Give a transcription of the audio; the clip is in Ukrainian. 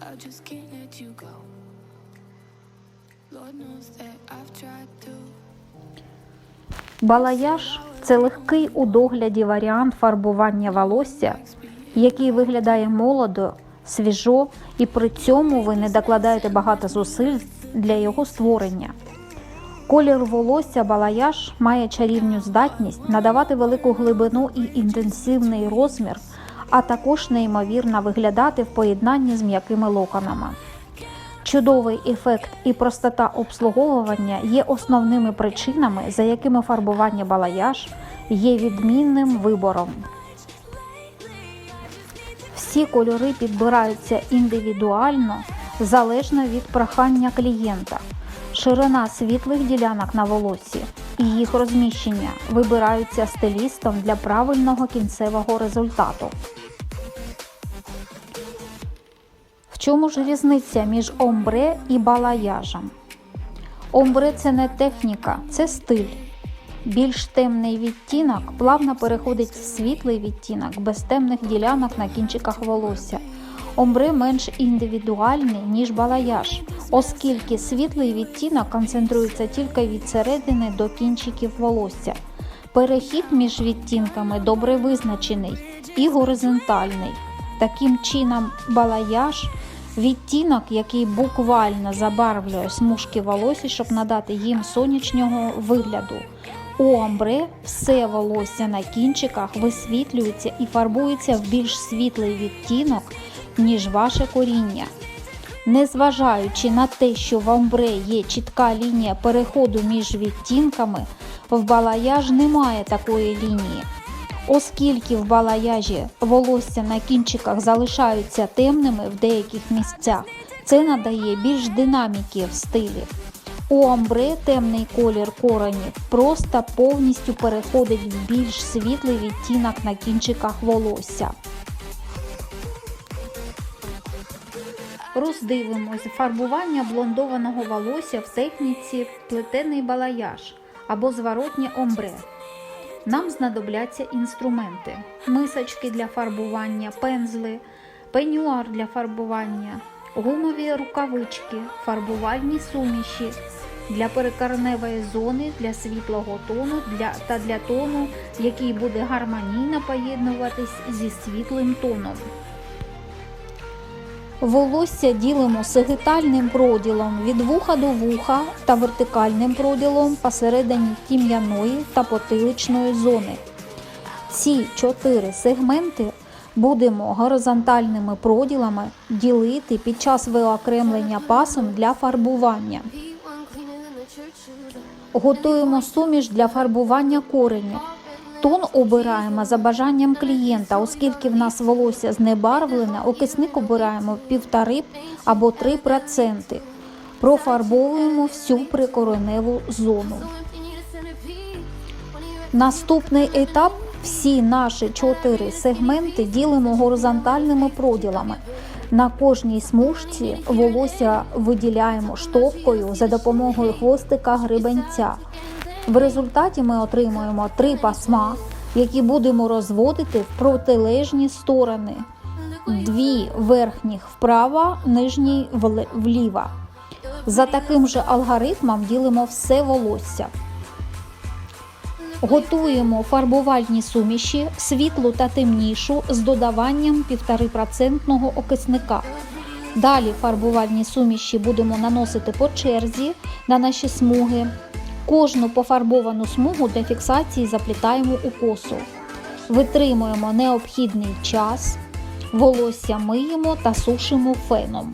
I just can't let you go. Lord knows that I've tried to. Балаяж це легкий у догляді варіант фарбування волосся, який виглядає молодо, свіжо, і при цьому ви не докладаєте багато зусиль для його створення. Колір волосся балаяж має чарівну здатність надавати велику глибину і інтенсивний розмір, а також неймовірно виглядати в поєднанні з м'якими локонами. Чудовий ефект і простота обслуговування є основними причинами, за якими фарбування балаяж є відмінним вибором. Всі кольори підбираються індивідуально залежно від прохання клієнта. Ширина світлих ділянок на волосі і їх розміщення вибираються стилістом для правильного кінцевого результату. Чому ж різниця між омбре і балаяжем? Омбре це не техніка, це стиль. Більш темний відтінок плавно переходить в світлий відтінок без темних ділянок на кінчиках волосся. Омбре менш індивідуальний, ніж балаяж, оскільки світлий відтінок концентрується тільки від середини до кінчиків волосся. Перехід між відтінками добре визначений і горизонтальний. Таким чином, балаяж відтінок, який буквально забарвлює смужки волосся, щоб надати їм сонячного вигляду. У омбре все волосся на кінчиках висвітлюється і фарбується в більш світлий відтінок, ніж ваше коріння. Незважаючи на те, що в омбре є чітка лінія переходу між відтінками, в балаяж немає такої лінії. Оскільки в балаяжі волосся на кінчиках залишаються темними в деяких місцях, це надає більш динаміки в стилі. У омбре темний колір коренів просто повністю переходить в більш світлий відтінок на кінчиках волосся. Роздивимось фарбування блондованого волосся в техніці плетений балаяж або зворотнє омбре. Нам знадобляться інструменти: мисочки для фарбування, пензли, пенюар для фарбування, гумові рукавички, фарбувальні суміші для перекарневої зони, для світлого тону для, та для тону, який буде гармонійно поєднуватись зі світлим тоном. Волосся ділимо сегитальним проділом від вуха до вуха та вертикальним проділом посередині тім'яної та потиличної зони. Ці чотири сегменти будемо горизонтальними проділами ділити під час виокремлення пасом для фарбування. Готуємо суміш для фарбування коренів. Тон обираємо за бажанням клієнта, оскільки в нас волосся знебарвлене, окисник обираємо 1,5 або 3%. Профарбовуємо всю прикореневу зону. Наступний етап всі наші чотири сегменти ділимо горизонтальними проділами. На кожній смужці волосся виділяємо штовкою за допомогою хвостика грибенця. В результаті ми отримуємо три пасма, які будемо розводити в протилежні сторони. Дві верхніх вправо, нижній вліво. За таким же алгоритмом ділимо все волосся. Готуємо фарбувальні суміші світлу та темнішу з додаванням 1,5% окисника. Далі фарбувальні суміші будемо наносити по черзі на наші смуги. Кожну пофарбовану смугу для фіксації заплітаємо у косу. Витримуємо необхідний час, волосся миємо та сушимо феном.